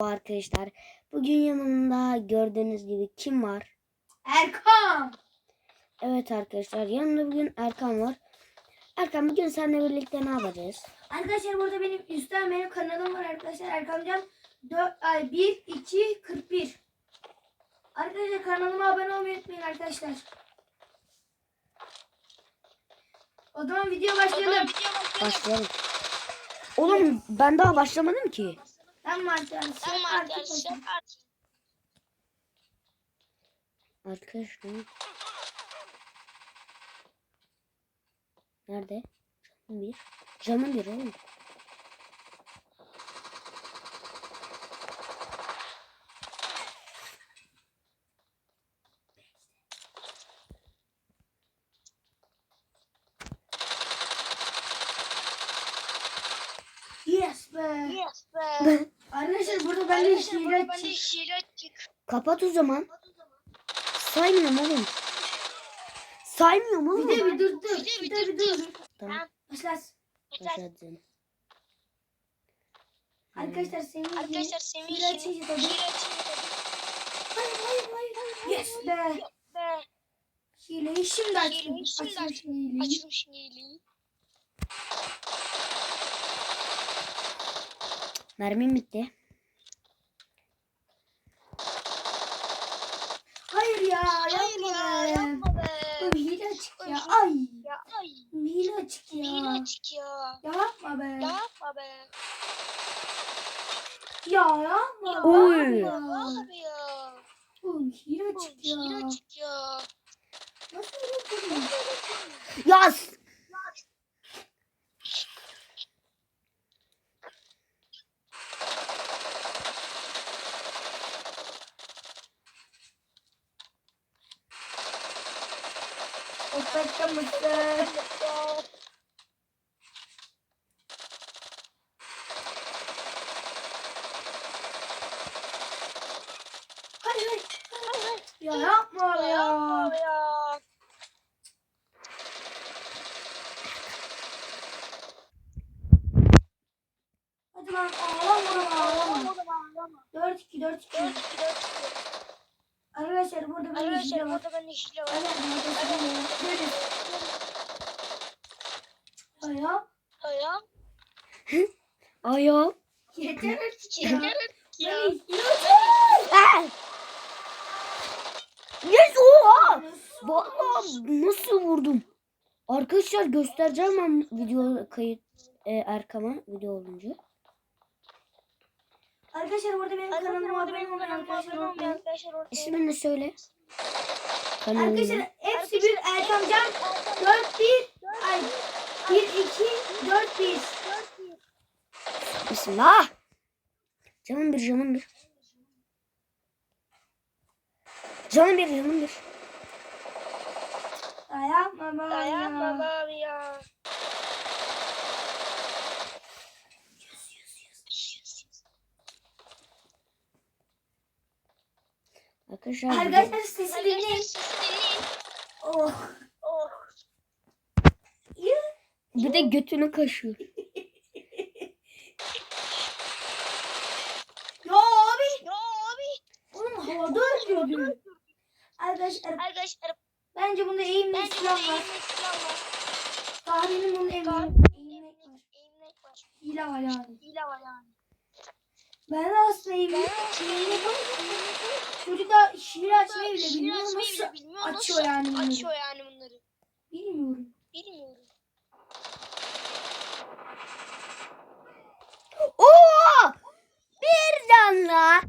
Arkadaşlar bugün yanımda gördüğünüz gibi kim var? Erkan. Evet arkadaşlar yanımda bugün Erkan var. Erkan bugün seninle birlikte ne yapacağız? Arkadaşlar burada benim üstten benim kanalım var arkadaşlar. Erkancan 4 ay 1 2 41. Arkadaşlar kanalıma abone olmayı unutmayın arkadaşlar. O zaman video başlayalım. Başlayalım. Oğlum ben daha başlamadım ki. Tamam arkadaşlar. Tamam artık arkadaşlar. başlayalım. artık. Arkadaşlar. Nerede? Canım bir. Canım bir oğlum. Yes be. Yes be. Arkadaşlar burada bende hile açık. Kapat o zaman. Saymıyorum oğlum. Saymıyorum oğlum. Bir de bir dur dur. Bir de Bir dur, dur. Tamam. Başlasın. Başladı canım. Arkadaşlar senin Arkadaşlar senin hile açınca tabii. Hayır hayır hayır. hayır. Yes be. be. Hileyi şimdi açtım. Açmış açtım. hileyi. Açılmış hileyi. Mermim bitti. Hayır ya Hayır yapma ya be. yapma be. Hile açık ya. Ay. Ya ay. Hile açık ya. Hile açık ya. Ya yapma be. Ya yapma be. Ya yapma. Ya Oy. yapma abi ya. Oğlum hile Oğlum, açık ya. Hile açık ya. Nasıl hile açık? Yaz. Opetta mısın? Hayır hayır. Ya yapma ya. Hadi lan ağlama ağlama. Oğlum ağlama. 4 2 4 2. Dört, iki, dört, iki. Arkadaşlar burada benim Arkadaşlar hile var. burada bende hile var. Hadi arkadaşlar. Gelin. Aya. Ayağım. Ayağım. Yeter artık ya. Yeter ya. Ben Ah! Yes oha. Vallahi nasıl vurdum? Arkadaşlar göstereceğim ben video kayıt e, Erkam'a video olunca. Arkadaşlar benim kanalıma orada abone benim kanalıma arkadaşlar abone unutmayın. arkadaşlar orada. İsmini söyle. Arkadaşlar hepsi bir Erkamcan 4 1 ay 1 2 4 1 Bismillah. Canım bir canım bir. Canım bir canım bir. Yapma baba Ayağım ya. baba ya. Arkadaşlar Arkadaşlar sesi Arkadaşlar dinleyin. sesi dinleyin. Oh. Oh. bir de götünü kaşıyor. Ya abi. Ya abi. Oğlum havada öldürdü. Arkadaşlar Arkadaşlar bence bunda eğimli bence silah var. Tahminim bunun eğimli. Eğimli var. Hile var yani. Hile var yani. Ben aslında eğimli. Eğimli Çocuk da şiir açmayı bile Şiir bilmiyor. açmayı Nasıl bile bilmiyor. açıyor Nasıl yani bunları? Açıyor yani bunları. bilmiyorum. Bilmiyorum. Oo! Bir canla.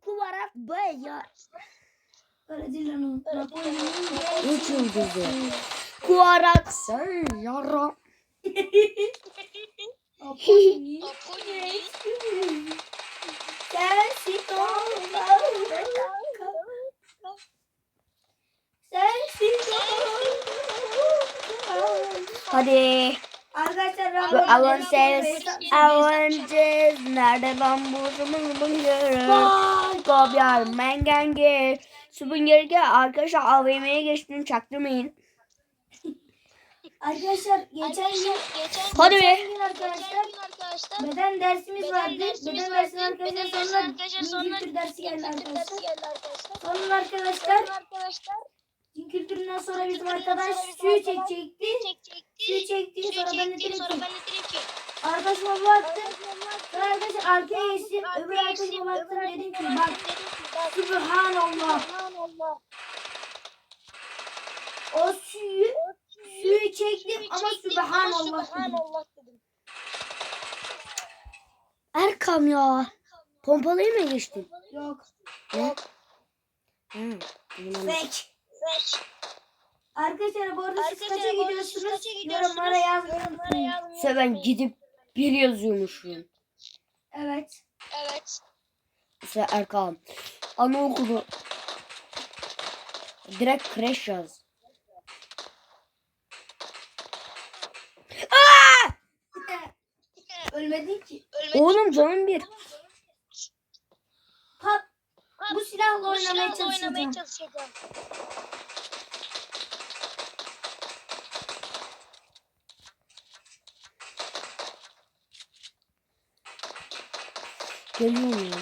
Kuvarak böyle. Öyle değil lan o. Üç yıldızı. Kuvarak sen yara. Napolyon. Apollo. Sensin olmalı. Sensin olmalı. Hadi. Arkadaşlar ben Avances nerede lan bu zaman bunları Kopyar mengenge Süpün gereken arkadaşlar AVM'ye geçtim. Çaktırmayın Arkadaşlar geçen gün Geçen Hadi geçen gün arkadaşlar beden dersimiz vardı. beden dersimiz Beden vardı. dersinin arkadaşlar Beden sonra arkadaşlar sonra İngilizce dersi geldi arkadaşlar. Sonra arkadaşlar din kültüründen sonra bizim arkadaş suyu arkadaş çekecekti. Suyu çekti sonra ben de dedim ki arkadaşıma. Arkadaşlar Sonra arkadaşlar arkaya geçtim. Öbür arkadaşıma baktım dedim ki bak. Subhanallah. O suyu suyu çektim ama Subhanallah dedim. Subhanallah dedim. Erkam ya. Pompalıyı mı geçtin? Yok. Ne? Bilmem. Fake. Beş. Arkadaşlar bu arada siz kaça gidiyorsunuz? kaça gidiyorsunuz? Yorumlara yazmayı Yorumlara unutmayın. yazmayı İşte ben unutmayın. gidip bir yazıyormuşum. Evet. Evet. İşte Erkam. Anaokulu. Direkt crash yaz. Ölmedin ki. Ölmedik. Oğlum canım bir. Pat. Bu silahla Bu oynamaya silahla oynamaya çalışacağım. çalışacağım. Geliyorum ya.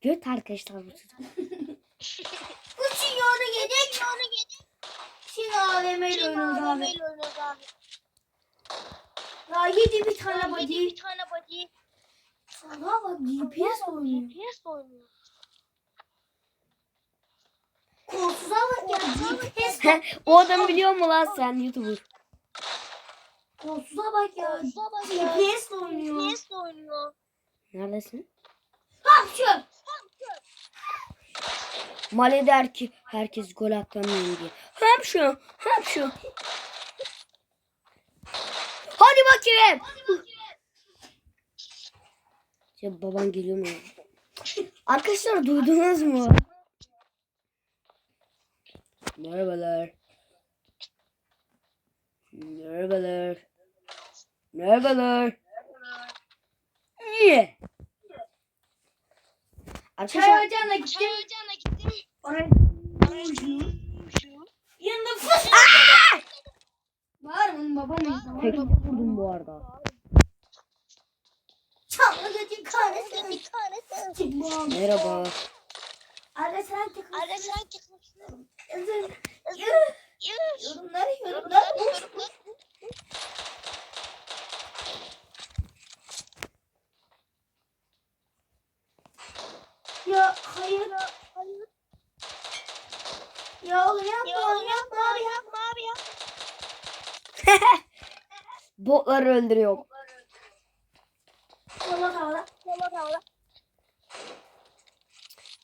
Göt arkadaşlar bu çocuk. Uçun yolu yedik. Onu geç. Şimdi AVM ile oynuyoruz abi. Daha yedi bir tane Yedi body. bir tane body. Sana bak GPS oynuyor. GPS oynuyor. Kolsuza bak ya GPS. o adamı biliyor mu lan sen YouTuber? Kolsuza bak ya. Kolsuza bak ya. GPS oynuyor. GPS oynuyor. Neredesin? Hapşu. Male der ki herkes gol atamıyor diye. Hem şu hem şu. Hadi bakayım. Ya baban geliyor mu? Arkadaşlar duydunuz mu? Merhabalar. Merhabalar. Merhabalar. Niye? Çay Arkadaşlar ocağına gittim. Çay ocağına gittim. Oraya. Yanında fıs. Var mı babam? tek vurdum bu arada. Çalma götün kahretsin. Bir tane de. Çık bu an. Merhaba. Arda sen tek Arada sen çıkmışsın. Yazın. Yürü. Yorumları yorumları. Yorumlar, yorumlar. Ya hayır. Oğlum yapma oğlum yapma yapma abi abi ya. yapma. Botları öldürüyor. Yola kavla. Yola kavla.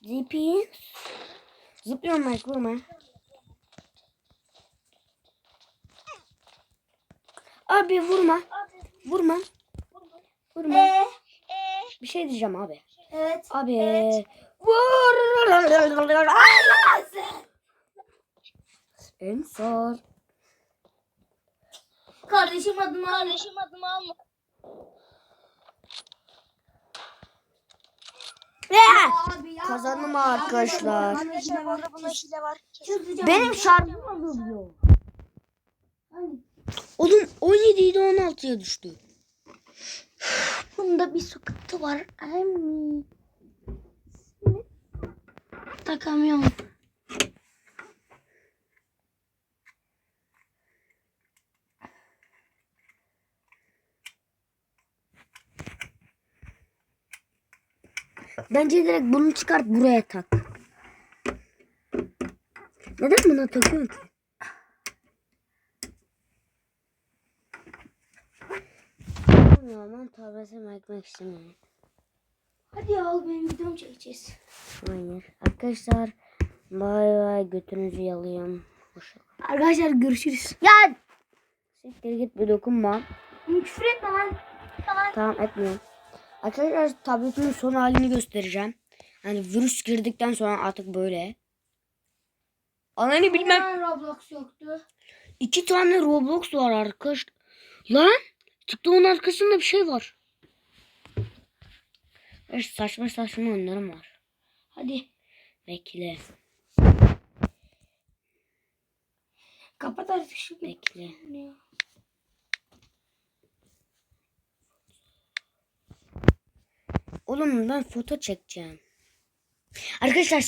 GP. Zıplıyorum Mike vurma. Abi vurma. Vurma. Vurma. Ee, Eee. Bir şey diyeceğim abi. evet. Abi. Evet. Vur. Ensar. Kardeşim adını al. Kardeşim adımı alma. Abi ya. Kazandım arkadaşlar. Var. Çözeceğim. Benim şarjım azalıyor. Hani? Oğlum 17 idi 16'ya düştü. Bunda bir sıkıntı var. Emmi. Takamıyorum. Bence direkt bunu çıkart buraya tak. Neden buna takıyorsun ki? Ben tablete bakmak istemiyorum. Hadi al benim videomu çekeceğiz. Hayır. Arkadaşlar bay bay götünüzü yalayım. Hoşça Arkadaşlar görüşürüz. Ya! Siktir git bir dokunma. Küfür etme lan. Tamam etmiyorum. Arkadaşlar tabletimin son halini göstereceğim. Yani virüs girdikten sonra artık böyle. Ananı bilmem. Neden Roblox yoktu? İki tane Roblox var arkadaş. Lan TikTok'un arkasında bir şey var. Evet, saçma saçma oyunlarım var. Hadi. Bekle. Kapat artık şu Bekle. Oğlum ben foto çekeceğim. Arkadaşlar